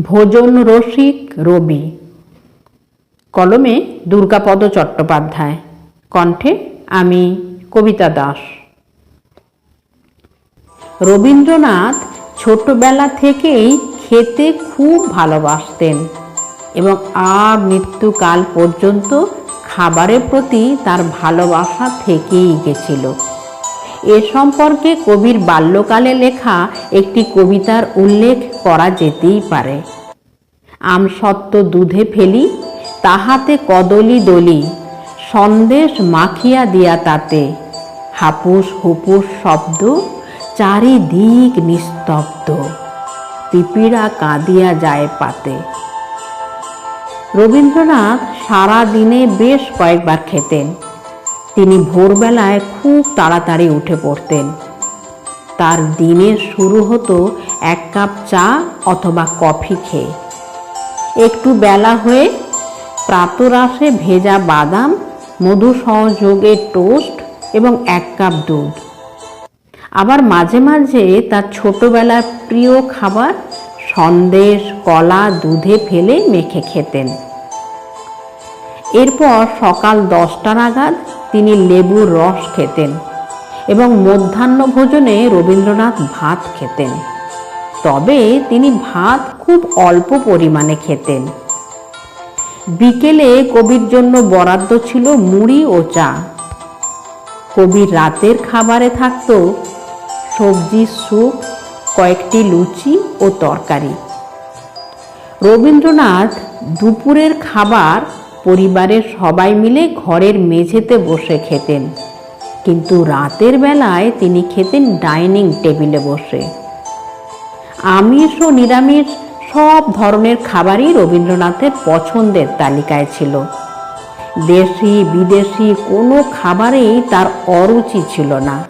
ভোজন রসিক রবি। কলমে দুর্গাপদ চট্টোপাধ্যায়। কণ্ঠে আমি কবিতা দাস। রবীন্দ্রনাথ ছোটবেলা থেকেই খেতে খুব ভালোবাসতেন এবং আর মৃত্যুকাল পর্যন্ত খাবারের প্রতি তার ভালোবাসা থেকেই গেছিল। এ সম্পর্কে কবির বাল্যকালে লেখা একটি কবিতার উল্লেখ করা যেতেই পারে। আমসত্ত্ব দুধে ফেলি, তাহাতে কদলি দলি, সন্দেশ মাখিয়া দিয়া তাতে। হাপুস হুপুস শব্দ চারিদিক নিস্তব্ধ, পিপিড়া কাঁদিয়া যায় পাতে। রবীন্দ্রনাথ সারা দিনে বেশ কয়েকবার খেতেন। তিনি ভোরবেলায় খুব তাড়াতাড়ি উঠে পড়তেন। তার দিনের শুরু হতো এক কাপ চা অথবা কফি খেয়ে। একটু বেলা হয়ে প্রাতরাশে ভেজা বাদাম, মধু সহযোগে টোস্ট এবং এক কাপ দুধ। আবার মাঝে মাঝে তার ছোটবেলার প্রিয় খাবার সন্দেশ, কলা, দুধে ফেলে মেখে খেতেন। এরপর সকাল দশটা নাগাদ তিনি লেবুর রস খেতেন এবং মধ্যাহ্ন ভোজনে রবীন্দ্রনাথ ভাত খেতেন। তবে তিনি ভাত খুব অল্প পরিমাণে খেতেন। বিকেলে কবির জন্য বরাদ্দ ছিল মুড়ি ও চা। কবির রাতের খাবারে থাকত সবজি, স্যুপ, কয়েকটি লুচি ও তরকারি। রবীন্দ্রনাথ দুপুরের খাবার পরিবারের সবাই মিলে ঘরের মেঝেতে বসে খেতেন। কিন্তু রাতের বেলায় তিনি খেতেন ডাইনিং টেবিলে বসে। আমিষ ও নিরামিষ সব ধরনের খাবারই রবীন্দ্রনাথের পছন্দের তালিকায় ছিল। দেশি, বিদেশি কোনো খাবারেই তার অরুচি ছিল না।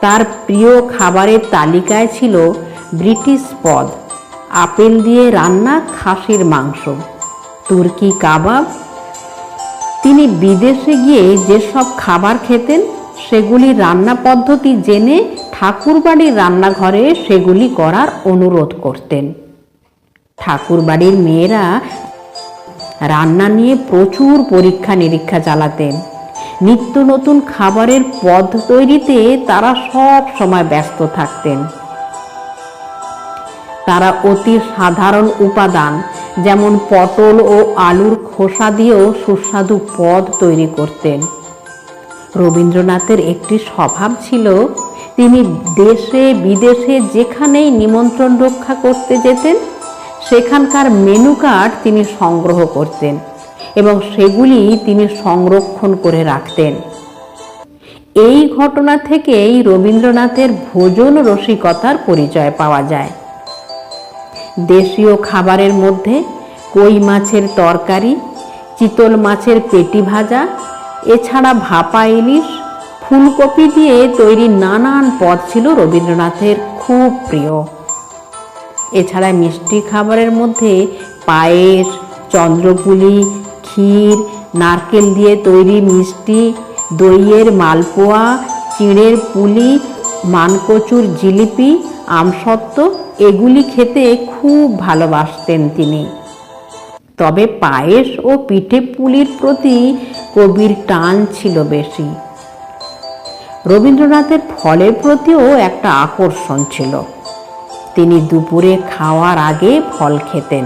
তার প্রিয় খাবারের তালিকায় ছিল ব্রিটিশ পদ, আপেল দিয়ে রান্না খাসির মাংস। তুর্কি কাবাব? তিনি বিদেশে গিয়ে যেসব খাবার খেতেন, সেগুলি রান্না পদ্ধতি জেনে ঠাকুরবাড়ির রান্নাঘরে সেগুলি করার অনুরোধ করতেন। ঠাকুরবাড়ির মেয়েরা রান্না নিয়ে প্রচুর পরীক্ষা নিরীক্ষা চালাতেন। নিত্য নতুন খাবারের পদ তৈরিতে তারা সব সময় ব্যস্ত থাকতেন। তারা অতি সাধারণ উপাদান, যেমন পটল ও আলুর খোসা দিয়েও সুস্বাদু পদ তৈরি করতেন। রবীন্দ্রনাথের একটি স্বভাব ছিল, তিনি দেশে বিদেশে যেখানেই নিমন্ত্রণ রক্ষা করতে যেতেন, সেখানকার মেনু কার্ড তিনি সংগ্রহ করতেন এবং সেগুলি তিনি সংরক্ষণ করে রাখতেন। এই ঘটনা থেকেই রবীন্দ্রনাথের ভোজন রসিকতার পরিচয় পাওয়া যায়। দেশীয় খাবারের মধ্যে কই মাছের তরকারি, চিতল মাছের পেটি ভাজা, এছাড়া ভাপা ইলিশ, ফুলকপি দিয়ে তৈরি নানান পদ ছিল রবীন্দ্রনাথের খুব প্রিয়। এছাড়া মিষ্টি খাবারের মধ্যে পায়েস, চন্দ্রপুলি, ক্ষীর, নারকেল দিয়ে তৈরি মিষ্টি, দইয়ের মালপোয়া, চিঁড়ের পুলি, মানকচুর জিলিপি, আমসত্ত্ব এগুলি খেতে খুব ভালোবাসতেন তিনি। তবে পায়েস ও পিঠে পুলির প্রতি কবির টান ছিল বেশি। রবীন্দ্রনাথের ফলের প্রতিও একটা আকর্ষণ ছিল। তিনি দুপুরে খাওয়ার আগে ফল খেতেন,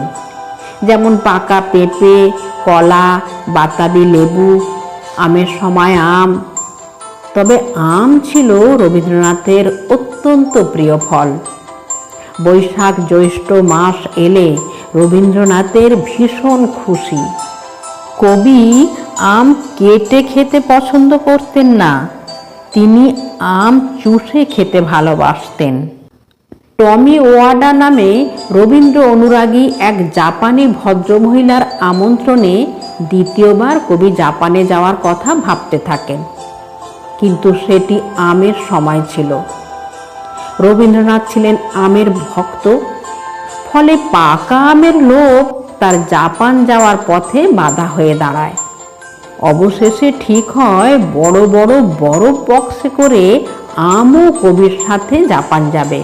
যেমন পাকা পেঁপে, কলা, বাতাবি লেবু, আমের সময় আম। তবে আম ছিল রবীন্দ্রনাথের অত্যন্ত প্রিয় ফল। বৈশাখ জ্যৈষ্ঠ মাস এলে রবীন্দ্রনাথের ভীষণ খুশি। কবি আম কেটে খেতে পছন্দ করতেন না, তিনি আম চুষে খেতে ভালোবাসতেন। টমি ওয়াডা নামে রবীন্দ্র অনুরাগী এক জাপানি ভদ্রমহিলার আমন্ত্রণে দ্বিতীয়বার কবি জাপানে যাওয়ার কথা ভাবতে থাকেন। কিন্তু সেটি আমের সময় ছিল। রবীন্দ্রনাথ ছিলেন আমের ভক্ত। ফলে পাকা আমের লোভ তার জাপান যাওয়ার পথে বাধা হয়ে দাঁড়ায়। অবশেষে ঠিক হয় বড় বড় বড় বক্সে করে আমও কবির সাথে জাপান যাবে।